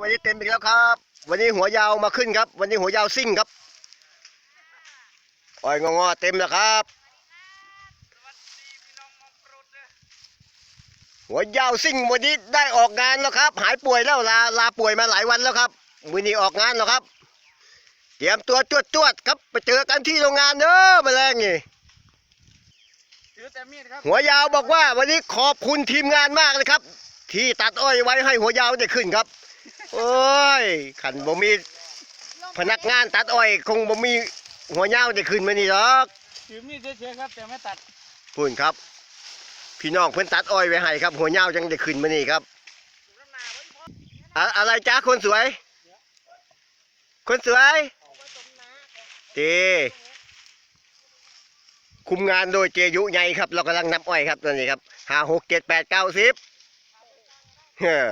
วันนี้เต็มอีกแล้วครับ วันนี้หัวยาวมาขึ้นครับ วันนี้หัวยาวซิ่งครับอ้อยงอๆเต็มแล้วครับ หัวยาวซิ่งวันนี้ได้ออกงานแล้วครับ หายป่วยแล้วลาลาป่วยมาหลายวันแล้วครับวันนี้ออกงานแล้วครับ เตรียมตัวจวดจวดๆครับไปเจอกันที่โรงงานเด้อแมาแรงนี่ถือแต่มีดครับหัวยาวบอกว่าวันนี้ขอบคุณทีมงานมากเลยครับ ที่ตัดอ้อยไว้ให้หัวยาวได้ขึ้นครับ โอ้ยขันบ่มีพนักงานตัดอ้อยคงบ่มีหัวยาวได้ขึ้นมานี่หรอกถือมีดเฉยๆครับแต่ไม่ตัดพูนครับ พี่น้องเพิ่นตัดอ้อยไว้ให้ครับ หัวยาวจังได้ขึ้นมานี่ครับอะอะไรจ้าคนสวย คนสวยเจคุมงานโดยเจยุใหญ่ครับ เรากำลังนับอ้อยครับตอนนี้ครับห้าหกเจ็ดแปดเก้าสิบเฮ้อ